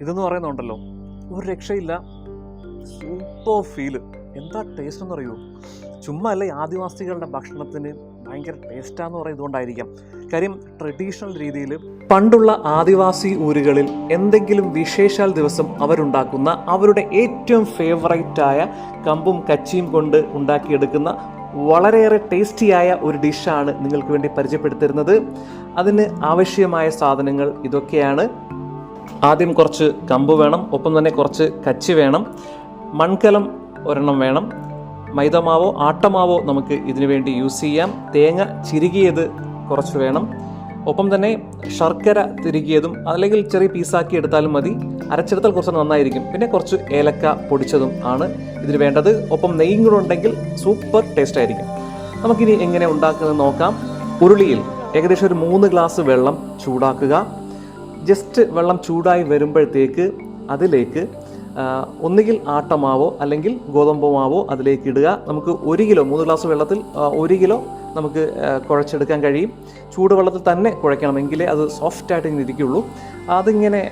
ഇതെന്ന് പറയുന്നുണ്ടല്ലോ. ഒരു രക്ഷയില്ല. സൂപ്പർ ഫീൽ എന്താ ടേസ്റ്റ് എന്ന് പറയുമോ ചുമ്മാ അല്ല ആദിവാസികളുടെ ഭക്ഷണത്തിന് ഭയങ്കര ടേസ്റ്റാന്ന് പറയുന്നതുകൊണ്ടായിരിക്കാം. കാര്യം ട്രഡീഷണൽ രീതിയിൽ പണ്ടുള്ള ആദിവാസി ഊരുകളിൽ എന്തെങ്കിലും വിശേഷാൽ ദിവസം അവരുണ്ടാക്കുന്ന അവരുടെ ഏറ്റവും ഫേവറേറ്റായ കമ്പും കച്ചിയും കൊണ്ട് ഉണ്ടാക്കിയെടുക്കുന്ന വളരെയേറെ ടേസ്റ്റിയായ ഒരു ഡിഷാണ് നിങ്ങൾക്ക് വേണ്ടി പരിചയപ്പെടുത്തരുന്നത് അതിന് ആവശ്യമായ സാധനങ്ങൾ ഇതൊക്കെയാണ്. ആദ്യം കുറച്ച് കമ്പ് വേണം ഒപ്പം തന്നെ കുറച്ച് കച്ചി വേണം മൺകലം ഒരെണ്ണം വേണം മൈദമാവോ ആട്ടമാവോ നമുക്ക് ഇതിനു വേണ്ടി യൂസ് ചെയ്യാം. തേങ്ങ ചിരുകിയത് കുറച്ച് വേണം. ഒപ്പം തന്നെ ശർക്കര തിരുകിയതും അല്ലെങ്കിൽ ചെറിയ പീസാക്കി എടുത്താലും മതി. അരച്ചെടുത്താൽ കുറച്ച് നന്നായിരിക്കും. പിന്നെ കുറച്ച് ഏലക്ക പൊടിച്ചതും ആണ് ഇതിന് വേണ്ടത്. ഒപ്പം നെയ്യും കൂടെ ഉണ്ടെങ്കിൽ സൂപ്പർ ടേസ്റ്റ് ആയിരിക്കും. നമുക്കിനി എങ്ങനെ ഉണ്ടാക്കുന്നത് നോക്കാം. ഉരുളിയിൽ ഏകദേശം ഒരു മൂന്ന് ഗ്ലാസ് വെള്ളം ചൂടാക്കുക. ജസ്റ്റ് വെള്ളം ചൂടായി വരുമ്പോഴത്തേക്ക് അതിലേക്ക് ഒന്നുകിൽ ആട്ടമാവോ അല്ലെങ്കിൽ ഗോതമ്പ് മാവോ അതിലേക്ക് ഇടുക. നമുക്ക് ഒരു കിലോ മൂന്ന് ഗ്ലാസ് വെള്ളത്തിൽ ഒരു കിലോ നമുക്ക് കുഴച്ചെടുക്കാൻ കഴിയും. ചൂടുവെള്ളത്തിൽ തന്നെ കുഴയ്ക്കണം എങ്കിലേ അത് സോഫ്റ്റ് ആയിട്ട് ഇങ്ങനെ ഇരിക്കുള്ളൂ. അതിങ്ങനെ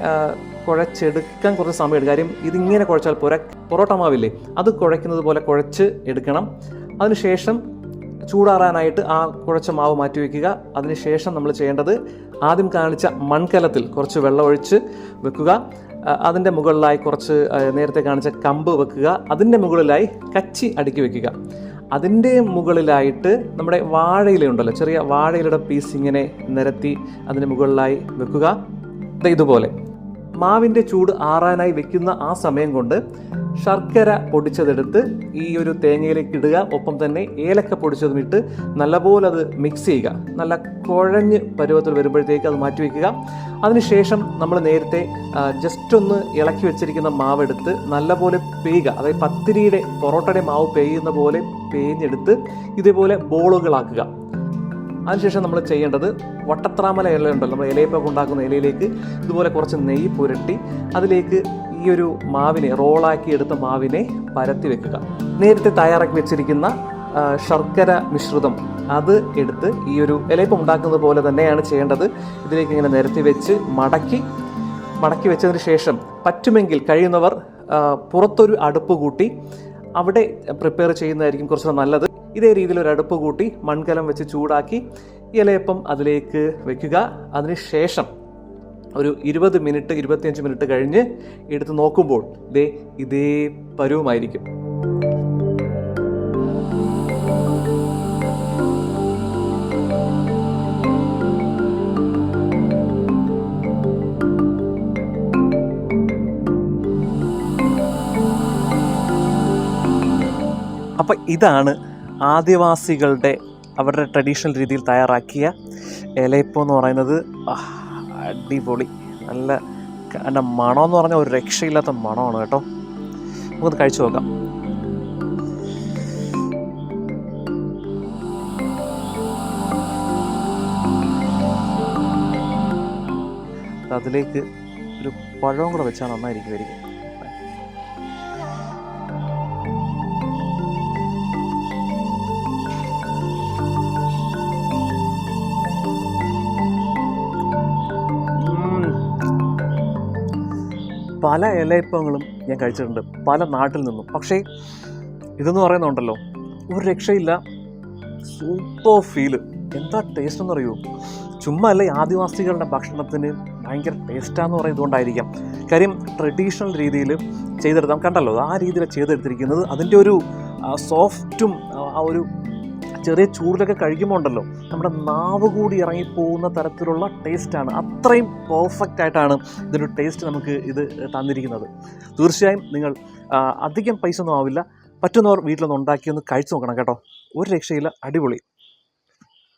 കുഴച്ചെടുക്കാൻ കുറച്ച് സമയം എടുക്കും. കാര്യം ഇതിങ്ങനെ കുഴച്ചാൽ പോരാ പൊറോട്ട മാവില്ലേ അത് കുഴയ്ക്കുന്നത് പോലെ കുഴച്ച് എടുക്കണം. അതിനുശേഷം ചൂടാറാനായിട്ട് ആ കുഴച്ച മാവ് മാറ്റി വയ്ക്കുക അതിനുശേഷം നമ്മൾ ചെയ്യേണ്ടത് ആദ്യം കാണിച്ച മൺകലത്തിൽ കുറച്ച് വെള്ളം ഒഴിച്ച് വെക്കുക അതിന്റെ മുകളിലായി കുറച്ച് നേരത്തെ കാണിച്ച കമ്പ് വെക്കുക. അതിന്റെ മുകളിലായി കച്ചി അടുക്കി വെക്കുക. അതിന്റെ മുകളിലായിട്ട് നമ്മുടെ വാഴയില ഉണ്ടല്ലോ ചെറിയ വാഴയിലയുടെ പീസ് ഇങ്ങനെ നിരത്തി അതിന്റെ മുകളിലായി വെക്കുക. ഇതുപോലെ. മാവിന്റെ ചൂട് ആറാനായി വെക്കുന്ന ആ സമയം കൊണ്ട് ശർക്കര പൊടിച്ചതെടുത്ത് ഈ ഒരു തേങ്ങയിലേക്ക് ഇടുക. ഒപ്പം തന്നെ ഏലക്ക പൊടിച്ചതും ഇട്ട് നല്ലപോലെ അത് മിക്സ് ചെയ്യുക. നല്ല കുഴഞ്ഞ് പരുവത്തിൽ വരുമ്പോഴത്തേക്ക് അത് മാറ്റി വയ്ക്കുക അതിനുശേഷം നമ്മൾ നേരത്തെ ജസ്റ്റ് ഒന്ന് ഇളക്കി വെച്ചിരിക്കുന്ന മാവ് എടുത്ത് നല്ലപോലെ പേയുക. അതായത് പത്തിരിയുടെ പൊറോട്ടയുടെ മാവ് പേയുന്ന പോലെ പേഞ്ഞെടുത്ത് ഇതേപോലെ ബോളുകളാക്കുക. അതിനുശേഷം നമ്മൾ ചെയ്യേണ്ടത് വട്ടത്രാമല ഇല ഉണ്ടല്ലോ നമ്മൾ ഇലയപ്പൊക്കെ ഉണ്ടാക്കുന്ന ഇലയിലേക്ക് ഇതുപോലെ കുറച്ച് നെയ്യ് പുരട്ടി അതിലേക്ക് ഈ ഒരു മാവിനെ റോളാക്കി എടുത്ത മാവിനെ പരത്തി വെക്കുക. നേരത്തെ തയ്യാറാക്കി വെച്ചിരിക്കുന്ന ശർക്കര മിശ്രിതം അത് എടുത്ത് ഈ ഒരു ഇലയപ്പം ഉണ്ടാക്കുന്നത് പോലെ തന്നെയാണ് ചെയ്യേണ്ടത്. ഇതിലേക്ക് ഇങ്ങനെ നിരത്തി വെച്ച് മടക്കി മടക്കി വെച്ചതിന് ശേഷം പറ്റുമെങ്കിൽ കഴിയുന്നവർ പുറത്തൊരു അടുപ്പ് കൂട്ടി അവിടെ പ്രിപ്പയർ ചെയ്യുന്നതായിരിക്കും കുറച്ചുകൂടെ നല്ലത്. ഇതേ രീതിയിൽ ഒരു അടുപ്പ് കൂട്ടി മൺകലം വെച്ച് ചൂടാക്കി ഇലയപ്പം അതിലേക്ക് വെക്കുക. അതിനുശേഷം ഒരു ഇരുപത് മിനിറ്റ് ഇരുപത്തിയഞ്ച് മിനിറ്റ് കഴിഞ്ഞ് എടുത്ത് നോക്കുമ്പോൾ ദേ ഇതേ പരുവമായിരിക്കും. അപ്പം ഇതാണ് ആദിവാസികളുടെ അവരുടെ ട്രഡീഷണൽ രീതിയിൽ തയ്യാറാക്കിയ ഇലയപ്പം എന്ന് പറയുന്നത് അടിപൊളി. നല്ല എന്റെ മണമെന്ന് പറഞ്ഞാൽ ഒരു രക്ഷയില്ലാത്ത മണമാണ് കേട്ടോ. നമുക്കത് കഴിച്ചു നോക്കാം. അതിലേക്ക് ഒരു പഴവും കൂടെ വെച്ചാൽ നന്നായിരിക്കുമായിരിക്കും പല ഇലയപ്പങ്ങളും ഞാൻ കഴിച്ചിട്ടുണ്ട് പല നാട്ടിൽ നിന്നും. പക്ഷേ ഇതെന്ന് പറയുന്നുണ്ടല്ലോ ഒരു രക്ഷയില്ല. സൂപ്പർ ഫീൽ എന്താ ടേസ്റ്റ് എന്ന് പറയുമോ ചുമ്മാ അല്ല ആദിവാസികളുടെ ഭക്ഷണത്തിന് ഭയങ്കര ടേസ്റ്റാന്ന് പറയുന്നതുകൊണ്ടായിരിക്കാം. കാര്യം ട്രഡീഷണൽ രീതിയിൽ ചെയ്തെടുത്താൽ കണ്ടല്ലോ ആ രീതിയിൽ ചെയ്തെടുത്തിരിക്കുന്നത്. അതിന്റെ ഒരു സോഫ്റ്റും ആ ഒരു ചെറിയ ചൂടിലൊക്കെ കഴിക്കുമ്പോൾ ഉണ്ടല്ലോ നമ്മുടെ നാവ് കൂടി ഇറങ്ങിപ്പോകുന്ന തരത്തിലുള്ള ടേസ്റ്റാണ് അത്രയും പെർഫെക്റ്റ് ആയിട്ടാണ് ഇതിന്റെ ടേസ്റ്റ് നമുക്ക് ഇത് തന്നിരിക്കുന്നത്. തീർച്ചയായും നിങ്ങൾ അധികം പൈസ ഒന്നും ആവില്ല. പറ്റുന്നവർ വീട്ടിലൊന്ന് ഉണ്ടാക്കിയൊന്ന് കഴിച്ചു നോക്കണം കേട്ടോ. ഒരു രക്ഷയില്ല. അടിപൊളി.